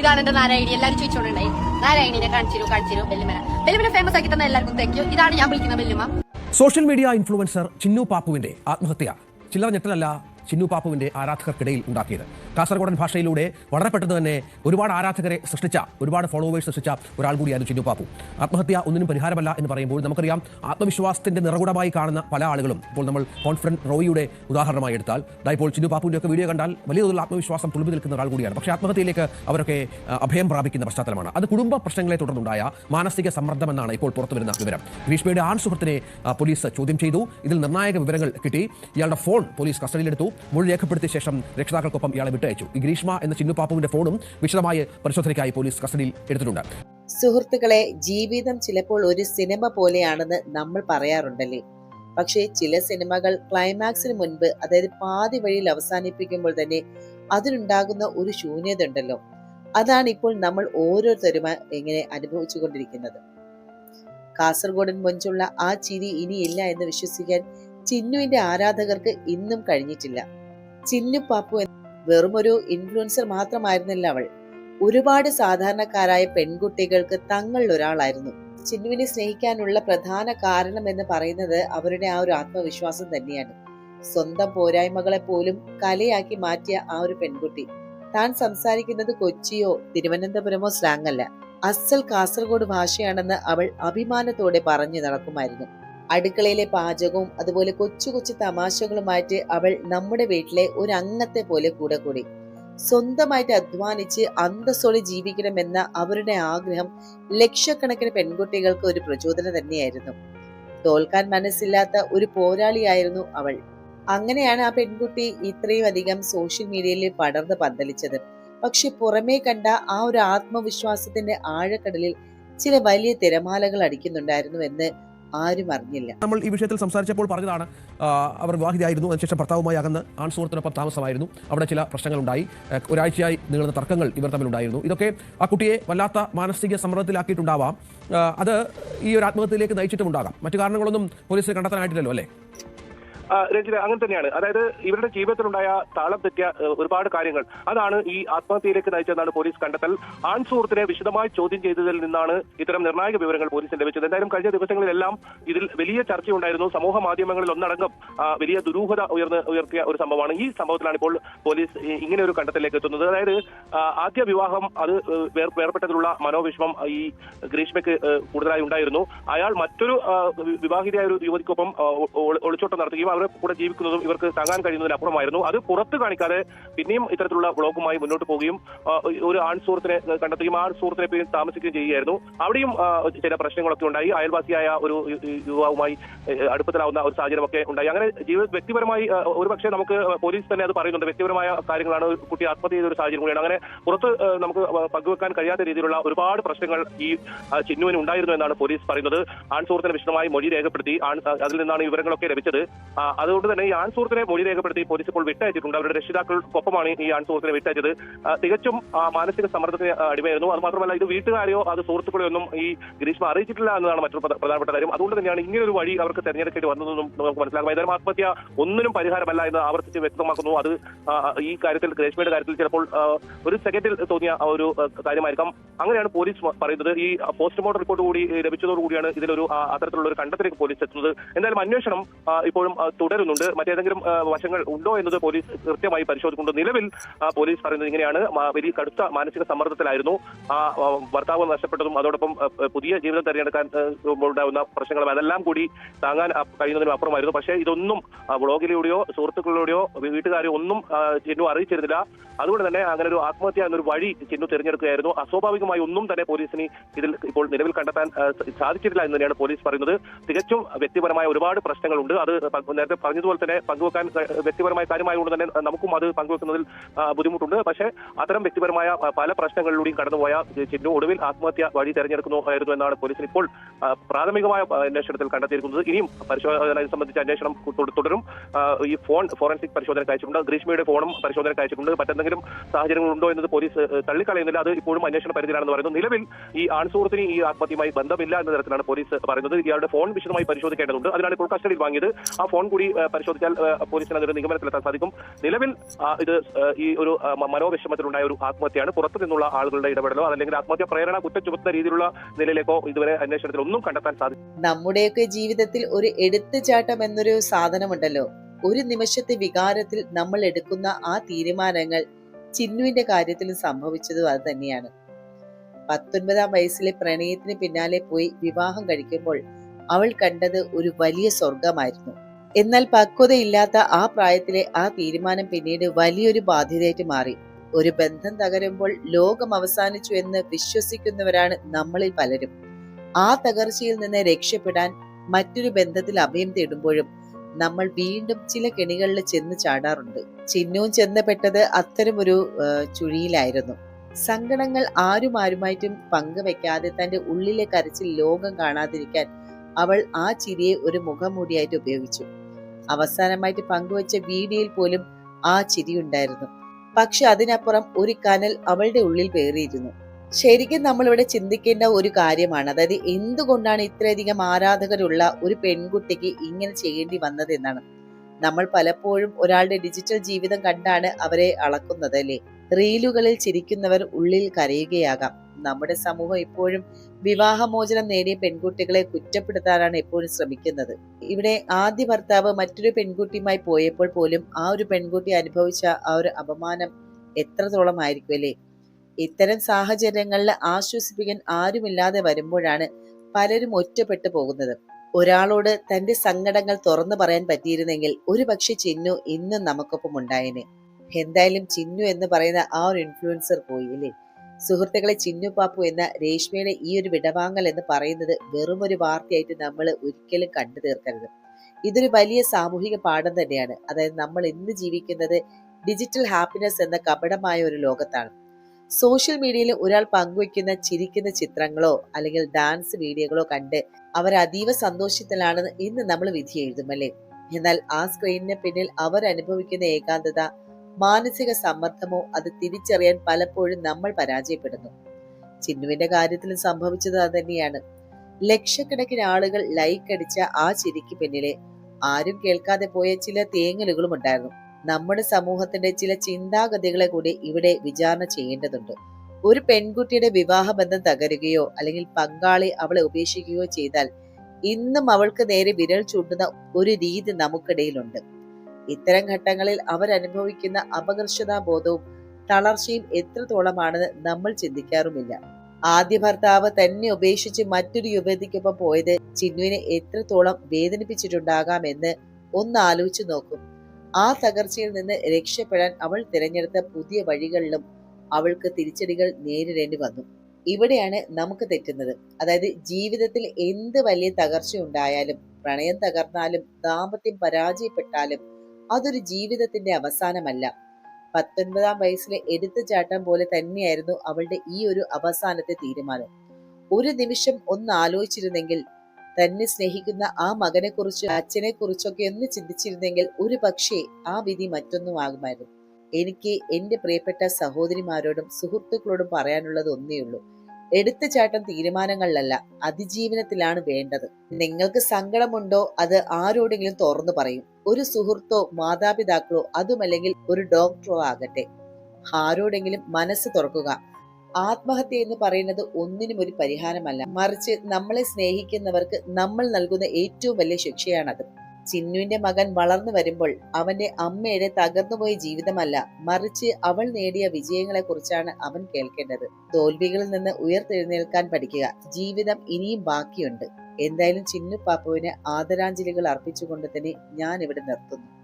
ഇതാണ് എന്റെ നാരായണി. എല്ലാവരും ചോദിച്ചോണ്ടായി നാരായണിനെ കാണിച്ചു കാണിച്ചു ബെല്ലുമന ബെല്ലുമന ഫേമസ് ആക്കി തന്ന എല്ലാവർക്കും താങ്ക് ഇതാണ് ഞാൻ വിളിക്കുന്ന വെല്ലുമ. സോഷ്യൽ മീഡിയ ഇൻഫ്ലുവൻസർ ചിന്നു പാപ്പുവിന്റെ ആത്മഹത്യ. ചില്ലറ ഞെട്ടലല്ല ചിന്നു പാപ്പുവിന്റെ ആരാധകർക്കിടയിൽ ഉണ്ടാക്കിയത്. കാസർഗോഡൻ ഭാഷയിലൂടെ വളരെ പെട്ടെന്ന് തന്നെ ഒരുപാട് ആരാധകരെ സൃഷ്ടിച്ച ഒരുപാട് ഫോളോവേഴ്സ് സൃഷ്ടിച്ച ഒരാൾ കൂടിയായിരുന്നു ചിന്നു പാപ്പു. ആത്മഹത്യ ഒന്നിനും പരിഹാരമല്ല എന്ന് പറയുമ്പോൾ നമുക്കറിയാം ആത്മവിശ്വാസത്തിന്റെ നിറകുടമായി കാണുന്ന പല ആളുകളും ഇപ്പോൾ നമ്മൾ കോൺഫിഡന്റ് റോയിയുടെ ഉദാഹരണമായി എടുത്താൽ ഇപ്പോൾ ചിന്നു പാപ്പുവിന്റെയൊക്കെ വീഡിയോ കണ്ടാൽ വലിയ തോതിൽ ആത്മവിശ്വാസം തുളുമ്പി നിൽക്കുന്ന ഒരാൾ കൂടിയാണ്. പക്ഷേ ആത്മഹത്യയിലേക്ക് അവരൊക്കെ അഭയം പ്രാപിക്കുന്ന പശ്ചാത്തലമാണ്. അത് കുടുംബ പ്രശ്നങ്ങളെ തുടർന്നുണ്ടായ മാനസിക സമ്മർദ്ദമെന്നാണ് ഇപ്പോൾ പുറത്തു വരുന്ന വിവരം. ഗ്രീഷ്മയുടെ ആൺ സുഹൃത്തിനെ പോലീസ് ചോദ്യം ചെയ്തു. ഇതിൽ നിർണായക വിവരങ്ങൾ കിട്ടി. ഇയാളുടെ ഫോൺ പോലീസ് കസ്റ്റഡിയിലെടുത്തു. മൊഴി രേഖപ്പെടുത്തിയ ശേഷം രക്ഷിതാക്കൾക്കൊപ്പം ഇയാളെ വിട്ടയച്ചു. ഗ്രീഷ്മ എന്ന ചിന്നു പാപ്പുവിന്റെ ഫോണും വിശദമായ പരിശോധനയ്ക്കായി പോലീസ് കസ്റ്റഡിയിൽ എടുത്തിട്ടുണ്ട്. സുഹൃത്തുക്കളെ ജീവിതം ചിലപ്പോൾ ഒരു സിനിമ പോലെയാണെന്ന് നമ്മൾ പറയാറുണ്ടല്ലേ? പക്ഷേ ചില സിനിമകൾ ക്ലൈമാക്സിന് മുൻപ് അതായത് പാതി വഴിയിൽ അവസാനിപ്പിക്കുമ്പോൾ തന്നെ അതിനുണ്ടാകുന്ന ഒരു ശൂന്യത ഉണ്ടല്ലോ. അതാണ് ഇപ്പോൾ നമ്മൾ ഓരോരുത്തരും എങ്ങനെ അനുഭവിച്ചു കൊണ്ടിരിക്കുന്നത് കാസർഗോഡിന് മുൻപുള്ള ആ ചിരി ഇനിയില്ല എന്ന് വിശ്വസിക്കാൻ ചിന്നുവിന്റെ ആരാധകർക്ക് ഇന്നും കഴിഞ്ഞിട്ടില്ല. ചിന്നു പാപ്പു വെറുമൊരു ഇൻഫ്ലുവൻസർ മാത്രമായിരുന്നില്ല അവൾ. ഒരുപാട് സാധാരണക്കാരായ പെൺകുട്ടികൾക്ക് തങ്ങളിൽ ഒരാളായിരുന്നു. ചിന്നുവിനെ സ്നേഹിക്കാനുള്ള പ്രധാന കാരണം എന്ന് പറയുന്നത് അവരുടെ ആ ഒരു ആത്മവിശ്വാസം തന്നെയാണ്. സ്വന്തം പോരായ്മകളെ പോലും കലയാക്കി മാറ്റിയ ആ ഒരു പെൺകുട്ടി. താൻ സംസാരിക്കുന്നത് കൊച്ചിയോ തിരുവനന്തപുരമോ സ്ലാങ് അല്ല. അസൽ കാസർഗോഡ് ഭാഷയാണെന്ന് അവൾ അഭിമാനത്തോടെ പറഞ്ഞു നടക്കുമായിരുന്നു. അടുക്കളയിലെ പാചകവും അതുപോലെ കൊച്ചു കൊച്ചു തമാശകളുമായിട്ട് അവൾ നമ്മുടെ വീട്ടിലെ ഒരു അംഗത്തെ പോലെ കൂടെ കൂടി. സ്വന്തമായിട്ട് അധ്വാനിച്ച് അന്തസ്സോടെ ജീവിക്കണമെന്ന അവരുടെ ആഗ്രഹം ലക്ഷക്കണക്കിന് പെൺകുട്ടികൾക്ക് ഒരു പ്രചോദനം തന്നെയായിരുന്നു. തോൽക്കാൻ മനസ്സില്ലാത്ത ഒരു പോരാളിയായിരുന്നു അവൾ. അങ്ങനെയാണ് ആ പെൺകുട്ടി ഇത്രയും അധികം സോഷ്യൽ മീഡിയയിൽ പടർന്ന് പന്തലിച്ചത്. പക്ഷെ പുറമേ കണ്ട ആ ഒരു ആത്മവിശ്വാസത്തിന്റെ ആഴക്കടലിൽ ചില വലിയ തിരമാലകൾ അടിക്കുന്നുണ്ടായിരുന്നു എന്ന് ആരും അറിഞ്ഞില്ല. നമ്മൾ ഈ വിഷയത്തിൽ സംസാരിച്ചപ്പോൾ പറഞ്ഞതാണ് അവർ വിവാഹിതയായിരുന്നു അതിനുശേഷം ഭർത്താവുമായി അകന്ന് ആൺ സുഹൃത്തിനൊപ്പം താമസമായിരുന്നു. അവിടെ ചില പ്രശ്നങ്ങളുണ്ടായി. ഉണ്ടായി ഒരാഴ്ചയായി നീളുന്ന തർക്കങ്ങൾ ഇവർ തമ്മിലുണ്ടായിരുന്നു. ഇതൊക്കെ ആ കുട്ടിയെ വല്ലാത്ത മാനസിക സമ്മർദ്ദത്തിലാക്കിയിട്ടുണ്ടാവാം. അത് ഈ ഒരു ആത്മഹത്യയിലേക്ക് നയിച്ചിട്ടുമുണ്ടാകാം. മറ്റു കാരണങ്ങളൊന്നും പോലീസിന് കണ്ടെത്താനായിട്ടില്ലല്ലോ അല്ലേ? രഞ്ജിത അങ്ങനെ തന്നെയാണ്. അതായത് ഇവരുടെ ജീവിതത്തിലുണ്ടായ താളം തെറ്റിയ ഒരുപാട് കാര്യങ്ങൾ. അതാണ് ഈ ആത്മഹത്യയിലേക്ക് നയിച്ചതെന്നാണ് പോലീസ് കണ്ടെത്തൽ. ആൺ സുഹൃത്തിനെ വിശദമായി ചോദ്യം ചെയ്തതിൽ നിന്നാണ് ഇത്തരം നിർണായക വിവരങ്ങൾ പോലീസിന് ലഭിച്ചത്. എന്തായാലും കഴിഞ്ഞ ദിവസങ്ങളിലെല്ലാം ഇതിൽ വലിയ ചർച്ചയുണ്ടായിരുന്നു. സമൂഹ മാധ്യമങ്ങളിൽ ഒന്നടങ്കം വലിയ ദുരൂഹത ഉയർന്ന് ഉയർത്തിയ ഒരു സംഭവമാണ്. ഈ സംഭവത്തിലാണ് ഇപ്പോൾ പോലീസ് ഇങ്ങനെ ഒരു കണ്ടെത്തലിലേക്ക് എത്തുന്നത്. അതായത് ആദ്യ വിവാഹം അത് വേർപെട്ടതിലുള്ള മനോവിഷമം ഈ ഗ്രീഷ്മയ്ക്ക് കൂടുതലായി ഉണ്ടായിരുന്നു. അയാൾ മറ്റൊരു വിവാഹിതയായ ഒരു യുവതിക്കൊപ്പം ഒളിച്ചോട്ടം നടത്തുകയും അവരുടെ കൂടെ ജീവിക്കുന്നതും ഇവർക്ക് താങ്ങാൻ കഴിയുന്നതിനപ്പുറമായിരുന്നു അത് പുറത്ത് കാണിക്കാതെ പിന്നെയും ഇത്തരത്തിലുള്ള ബ്ലോക്കുമായി മുന്നോട്ട് പോവുകയും ഒരു ആൺ സുഹൃത്തിനെ കണ്ടെത്തുകയും ആൺ സുഹൃത്തിനെ പേര് താമസിക്കുകയും ചെയ്യുകയായിരുന്നു. അവിടെയും ചില പ്രശ്നങ്ങളൊക്കെ ഉണ്ടായി. അയൽവാസിയായ ഒരു യുവാവുമായി അടുപ്പത്തിലാവുന്ന ഒരു സാഹചര്യമൊക്കെ ഉണ്ടായി. അങ്ങനെ ജീവിത വ്യക്തിപരമായി ഒരുപക്ഷെ നമുക്ക് പോലീസ് തന്നെ അത് പറയുന്നുണ്ട്. വ്യക്തിപരമായ കാര്യങ്ങളാണ് കുട്ടി ആത്മഹത്യ ചെയ്ത ഒരു സാഹചര്യം കൂടിയാണ്. അങ്ങനെ പുറത്ത് നമുക്ക് പങ്കുവെക്കാൻ കഴിയാത്ത രീതിയിലുള്ള ഒരുപാട് പ്രശ്നങ്ങൾ ഈ ചിന്നുവിന് ഉണ്ടായിരുന്നു എന്നാണ് പോലീസ് പറയുന്നത്. ആൺ സുഹൃത്തിനെ വിശദമായി മൊഴി രേഖപ്പെടുത്തി. ആൺ അതിൽ നിന്നാണ് വിവരങ്ങളൊക്കെ ലഭിച്ചത്. അതുകൊണ്ട് തന്നെ ഈ ആൺ സുഹൃത്തിനെ മൊഴി രേഖപ്പെടുത്തി പോലീസ് ഇപ്പോൾ വിട്ടയച്ചിട്ടുണ്ട്. അവരുടെ രക്ഷിതാക്കൾക്കൊപ്പമാണ് ഈ ആൺ സുഹൃത്തിനെ വിട്ടയച്ചത്. തികച്ചും മാനസിക സമ്മർദ്ദത്തിന് അടിമയായിരുന്നു. അത് മാത്രമല്ല ഇത് വീട്ടുകാരെയോ അത് സുഹൃത്തുക്കളെയോ ഒന്നും ഈ ഗ്രീഷ്മ അറിയിച്ചിട്ടില്ല എന്നതാണ് മറ്റൊരു പ്രധ- പ്രധാനപ്പെട്ട കാര്യം. അതുകൊണ്ട് തന്നെയാണ് ഇങ്ങനെ ഒരു വഴി അവർക്ക് തെരഞ്ഞെടുക്കേണ്ടി വന്നതെന്നും നമുക്ക് മനസ്സിലാക്കാം ഏതായാലും ആത്മഹത്യ ഒന്നിനും പരിഹാരമല്ല എന്ന് ആവർത്തിച്ച് വ്യക്തമാക്കുന്നു. അത് ഈ കാര്യത്തിൽ ഗ്രേഷ്മയുടെ കാര്യത്തിൽ ചിലപ്പോൾ ഒരു സെക്കൻഡിൽ തോന്നിയ ഒരു കാര്യമായിരിക്കാം. അങ്ങനെയാണ് പോലീസ് പറയുന്നത്. ഈ പോസ്റ്റ്മോർട്ടം റിപ്പോർട്ട് കൂടി ലഭിച്ചതോടുകൂടിയാണ് ഇതിലൊരു അത്തരത്തിലുള്ള ഒരു കണ്ടെത്തലേക്ക് പോലീസ് എത്തുന്നത്. എന്തായാലും അന്വേഷണം ഇപ്പോഴും തുടരുന്നുണ്ട്. മറ്റേതെങ്കിലും വശങ്ങൾ ഉണ്ടോ എന്നത് പോലീസ് കൃത്യമായി പരിശോധിക്കുന്നുണ്ട്. നിലവിൽ പോലീസ് പറയുന്നത് ഇങ്ങനെയാണ്. വലിയ കടുത്ത മാനസിക സമ്മർദ്ദത്തിലായിരുന്നു. ആ ഭർത്താവ് നഷ്ടപ്പെട്ടതും അതോടൊപ്പം പുതിയ ജീവിതം തിരഞ്ഞെടുക്കാൻ ഉണ്ടാകുന്ന പ്രശ്നങ്ങളും അതെല്ലാം കൂടി താങ്ങാൻ കഴിയുന്നതിനും അപ്പുറമായിരുന്നു. പക്ഷേ ഇതൊന്നും ബ്ലോഗിലൂടെയോ സുഹൃത്തുക്കളിലൂടെയോ വീട്ടുകാരെയോ ഒന്നും ചിന്നു അറിയിച്ചിരുന്നില്ല. അതുകൊണ്ട് തന്നെ അങ്ങനെ ഒരു ആത്മഹത്യ എന്നൊരു വഴി ചിന്നു തിരഞ്ഞെടുക്കുകയായിരുന്നു. അസ്വാഭാവികമായി ഒന്നും തന്നെ പോലീസിന് ഇതിൽ ഇപ്പോൾ നിലവിൽ കണ്ടെത്താൻ സാധിച്ചിട്ടില്ല എന്ന് തന്നെയാണ് പോലീസ് പറയുന്നത്. തികച്ചും വ്യക്തിപരമായ ഒരുപാട് പ്രശ്നങ്ങളുണ്ട്. അത് നേരത്തെ പറഞ്ഞതുപോലെ തന്നെ പങ്കുവെക്കാൻ വ്യക്തിപരമായ കാര്യമായതുകൊണ്ട് തന്നെ നമുക്കും അത് പങ്കുവെക്കുന്നതിൽ ബുദ്ധിമുട്ടുണ്ട്. പക്ഷേ അത്തരം വ്യക്തിപരമായ പല പ്രശ്നങ്ങളിലൂടെയും കടന്നുപോയ ചിന്നു ഒടുവിൽ ആത്മഹത്യ വഴി തെരഞ്ഞെടുക്കുന്നു ആയിരുന്നു എന്നാണ് പോലീസിന് ഇപ്പോൾ പ്രാഥമികമായ അന്വേഷണത്തിൽ കണ്ടെത്തിയിരിക്കുന്നത്. ഇനിയും പരിശോധന സംബന്ധിച്ച് അന്വേഷണം തുട- തുടരും. ഈ ഫോൺ ഫോറൻസിക് പരിശോധനയ്ക്ക് അയച്ചിട്ടുണ്ട്. ഗ്രീഷ്മയുടെ ഫോണും പരിശോധനയ്ക്ക് അയച്ചിട്ടുണ്ട്. മറ്റെന്തെങ്കിലും സാഹചര്യങ്ങളുണ്ടോ എന്നത് പോലീസ് തള്ളിക്കളയുന്നില്ല. അത് ഇപ്പോഴും അന്വേഷണ പരിധിയിലാണെന്ന് പറയുന്നു. നിലവിൽ ഈ ആൺസുഹൃത്തിന് ഈ ആത്മഹത്യയുമായി ബന്ധമില്ല എന്ന തരത്തിലാണ് പോലീസ് പറയുന്നത്. ഇയാളുടെ ഫോൺ വിശദമായി പരിശോധിക്കേണ്ടതുണ്ട്. അതിനാണ് ഇപ്പോൾ കസ്റ്റഡിയിൽ വാങ്ങിയത്. ആ ഫോൺ കൂടി പരിശോധിച്ചാൽ പോലീസിന് അതൊരു നിഗമനത്തിലെത്താൻ സാധിക്കും. നിലവിൽ ഇത് ഈ ഒരു മനോവിഷമത്തിലുണ്ടായ ഒരു ആത്മഹത്യയാണ്. പുറത്തു നിന്നുള്ള ആളുകളുടെ ഇടപെടലോ അല്ലെങ്കിൽ ആത്മഹത്യ പ്രേരണ കുറ്റം ചുമത്തുന്ന രീതിയിലുള്ള നിലയിലേക്കോ ഇതുവരെ അന്വേഷണത്തിൽ ഒന്നും കണ്ടെത്താൻ സാധിക്കും നമ്മുടെയൊക്കെ ജീവിതത്തിൽ ഒരു എടുത്തുചാട്ടം എന്നൊരു സാധനമുണ്ടല്ലോ. ഒരു നിമിഷത്തെ വികാരത്തിൽ നമ്മൾ എടുക്കുന്ന ആ തീരുമാനങ്ങൾ ചിന്നുവിന്റെ കാര്യത്തിലും സംഭവിച്ചതും അത് തന്നെയാണ്. പത്തൊൻപതാം വയസ്സിലെ പ്രണയത്തിന് പിന്നാലെ പോയി വിവാഹം കഴിക്കുമ്പോൾ അവൾ കണ്ടത് ഒരു വലിയ സ്വർഗമായിരുന്നു എന്നാൽ പക്വതയില്ലാത്ത ആ പ്രായത്തിലെ ആ തീരുമാനം പിന്നീട് വലിയൊരു ബാധ്യതയായിട്ട് മാറി. ഒരു ബന്ധം തകരുമ്പോൾ ലോകം അവസാനിച്ചു എന്ന് വിശ്വസിക്കുന്നവരാണ് നമ്മളിൽ പലരും. ആ തകർച്ചയിൽ നിന്ന് രക്ഷപ്പെടാൻ മറ്റൊരു ബന്ധത്തിൽ അഭയം തേടുമ്പോഴും നമ്മൾ വീണ്ടും ചില കെണികളിൽ ചെന്ന് ചാടാറുണ്ട്. ചിഹ്നവും ചെന്നപ്പെട്ടത് ഒരു ചുഴിയിലായിരുന്നു. സങ്കടങ്ങൾ ആരും ആരുമായിട്ടും പങ്കുവെക്കാതെ തന്റെ ഉള്ളിലെ കരച്ചിൽ ലോകം കാണാതിരിക്കാൻ അവൾ ആ ചിരിയെ ഒരു മുഖംമൂടിയായിട്ട് ഉപയോഗിച്ചു. അവസാനമായിട്ട് പങ്കുവച്ച വീഡിയോയിൽ പോലും ആ ചിരി ഉണ്ടായിരുന്നു. പക്ഷെ അതിനപ്പുറം ഒരു കനൽ അവളുടെ ഉള്ളിൽ പേറിയിരുന്നു ശരിക്കും നമ്മളിവിടെ ചിന്തിക്കേണ്ട ഒരു കാര്യമാണ്. അതായത് എന്തുകൊണ്ടാണ് ഇത്രയധികം ആരാധകരുള്ള ഒരു പെൺകുട്ടിക്ക് ഇങ്ങനെ ചെയ്യേണ്ടി വന്നത് എന്നാണ്. നമ്മൾ പലപ്പോഴും ഒരാളുടെ ഡിജിറ്റൽ ജീവിതം കണ്ടാണ് അവരെ അളക്കുന്നത് അല്ലേ? റീലുകളിൽ ചിരിക്കുന്നവർ ഉള്ളിൽ കരയുകയാകാം. നമ്മുടെ സമൂഹം ഇപ്പോഴും വിവാഹമോചനം നേടിയ പെൺകുട്ടികളെ കുറ്റപ്പെടുത്താനാണ് എപ്പോഴും ശ്രമിക്കുന്നത്. ഇവിടെ ആദ്യ ഭർത്താവ് മറ്റൊരു പെൺകുട്ടിയുമായി പോയപ്പോൾ പോലും ആ ഒരു പെൺകുട്ടി അനുഭവിച്ച ആ ഒരു അപമാനം എത്രത്തോളം ആയിരിക്കും അല്ലേ? ഇത്തരം സാഹചര്യങ്ങളിൽ ആശ്വസിപ്പിക്കാൻ ആരുമില്ലാതെ വരുമ്പോഴാണ് പലരും ഒറ്റപ്പെട്ടു പോകുന്നത്. ഒരാളോട് തന്റെ സങ്കടങ്ങൾ തുറന്നു പറയാൻ പറ്റിയിരുന്നെങ്കിൽ ഒരു പക്ഷെ ചിന്നു ഇന്നും നമുക്കൊപ്പം ഉണ്ടായേനെ. എന്തായാലും ചിന്നു എന്ന് പറയുന്ന ആ ഒരു ഇൻഫ്ലുവൻസർ പോയി അല്ലേ? സുഹൃത്തുക്കളെ ചിന്നു പാപ്പു എന്ന രേഷ്മയുടെ ഈ ഒരു വിടവാങ്ങൽ എന്ന് പറയുന്നത് വെറും ഒരു വാർത്തയായിട്ട് നമ്മൾ ഒരിക്കലും കണ്ടു തീർക്കരുത്. ഇതൊരു വലിയ സാമൂഹിക പാഠം തന്നെയാണ്. അതായത് നമ്മൾ ഇന്ന് ജീവിക്കുന്നത് ഡിജിറ്റൽ ഹാപ്പിനെസ് എന്ന കപടമായ ഒരു ലോകത്താണ്. സോഷ്യൽ മീഡിയയിൽ ഒരാൾ പങ്കുവയ്ക്കുന്ന ചിരിക്കുന്ന ചിത്രങ്ങളോ അല്ലെങ്കിൽ ഡാൻസ് വീഡിയോകളോ കണ്ട് അവർ അതീവ സന്തോഷത്തിലാണെന്ന് ഇന്ന് നമ്മൾ വിധി എഴുതും അല്ലേ? എന്നാൽ ആ സ്ക്രീനിന് പിന്നിൽ അവർ അനുഭവിക്കുന്ന ഏകാന്തത മാനസിക സമ്മർദ്ദമോ അത് തിരിച്ചറിയാൻ പലപ്പോഴും നമ്മൾ പരാജയപ്പെടുന്നു. ചിന്നുവിന്റെ കാര്യത്തിലും സംഭവിച്ചത് അത് തന്നെയാണ് ലക്ഷക്കണക്കിന് ആളുകൾ ലൈക്ക് അടിച്ച ആ ചിരിക്ക് പിന്നിലെ ആരും കേൾക്കാതെ പോയ ചില തേങ്ങലുകളും ഉണ്ടായിരുന്നു. നമ്മുടെ സമൂഹത്തിന്റെ ചില ചിന്താഗതികളെ കൂടി ഇവിടെ വിചാരണ ചെയ്യേണ്ടതുണ്ട്. ഒരു പെൺകുട്ടിയുടെ വിവാഹബന്ധം തകരുകയോ അല്ലെങ്കിൽ പങ്കാളി അവളെ ഉപേക്ഷിക്കുകയോ ചെയ്താൽ ഇന്നും അവൾക്ക് നേരെ വിരൽ ചൂണ്ടുന്ന ഒരു രീതി നമുക്കിടയിലുണ്ട്. ഇത്തരം ഘട്ടങ്ങളിൽ അവരനുഭവിക്കുന്ന അപകർഷതാബോധവും തളർച്ചയും എത്രത്തോളമാണെന്ന് നമ്മൾ ചിന്തിക്കാറുമില്ല. ആദ്യ ഭർത്താവ് തന്നെ ഉപേക്ഷിച്ച് മറ്റൊരു യുവതിക്കൊപ്പം പോയത് ചിന്നുവിനെ എത്രത്തോളം വേദനിപ്പിച്ചിട്ടുണ്ടാകാമെന്ന് ഒന്ന് ആലോചിച്ചു നോക്കും. ആ തകർച്ചയിൽ നിന്ന് രക്ഷപ്പെടാൻ അവൾ തിരഞ്ഞെടുത്ത പുതിയ വഴികളിലും അവൾക്ക് തിരിച്ചടികൾ നേരിടേണ്ടി വന്നു. ഇവിടെയാണ് നമുക്ക് തെറ്റുന്നത്. അതായത് ജീവിതത്തിൽ എന്ത് വലിയ തകർച്ച ഉണ്ടായാലും പ്രണയം തകർന്നാലും ദാമ്പത്യം പരാജയപ്പെട്ടാലും അതൊരു ജീവിതത്തിന്റെ അവസാനമല്ല. പത്തൊൻപതാം വയസ്സിലെ എടുത്തുചാട്ടം പോലെ തന്നെയായിരുന്നു അവളുടെ ഈ ഒരു അവസാനത്തെ തീരുമാനം. ഒരു നിമിഷം ഒന്ന് ആലോചിച്ചിരുന്നെങ്കിൽ തന്നെ സ്നേഹിക്കുന്ന ആ മകനെ കുറിച്ച് അച്ഛനെ കുറിച്ചൊക്കെ ഒന്ന് ചിന്തിച്ചിരുന്നെങ്കിൽ ഒരു പക്ഷേ ആ വിധി മറ്റൊന്നും ആകുമായിരുന്നു. എനിക്ക് എന്റെ പ്രിയപ്പെട്ട സഹോദരിമാരോടും സുഹൃത്തുക്കളോടും പറയാനുള്ളത് ഒന്നേയുള്ളൂ എടുത്തുചാട്ടം തീരുമാനങ്ങളിലല്ല അതിജീവനത്തിലാണ് വേണ്ടത്. നിങ്ങൾക്ക് സങ്കടമുണ്ടോ അത് ആരോടെങ്കിലും തുറന്നു പറയും. ഒരു സുഹൃത്തോ മാതാപിതാക്കളോ അതുമല്ലെങ്കിൽ ഒരു ഡോക്ടറോ ആകട്ടെ. ആരോടെങ്കിലും മനസ്സ് തുറക്കുക. ആത്മഹത്യ എന്ന് പറയുന്നത് ഒന്നിനും ഒരു പരിഹാരമല്ല. മറിച്ച് നമ്മളെ സ്നേഹിക്കുന്നവർക്ക് നമ്മൾ നൽകുന്ന ഏറ്റവും വലിയ ശിക്ഷയാണത്. ചിന്നുവിന്റെ മകൻ വളർന്നു വരുമ്പോൾ അവന്റെ അമ്മയുടെ തകർന്നുപോയ ജീവിതമല്ല. മറിച്ച് അവൾ നേടിയ വിജയങ്ങളെ കുറിച്ചാണ് അവൻ കേൾക്കേണ്ടത്. തോൽവികളിൽ നിന്ന് ഉയർത്തെഴുന്നേൽക്കാൻ പഠിക്കുക. ജീവിതം ഇനിയും ബാക്കിയുണ്ട്. എന്തായാലും ചിന്നു പാപ്പുവിന് ആദരാഞ്ജലികൾ അർപ്പിച്ചുകൊണ്ട് തന്നെ ഞാൻ ഇവിടെ നിർത്തുന്നു.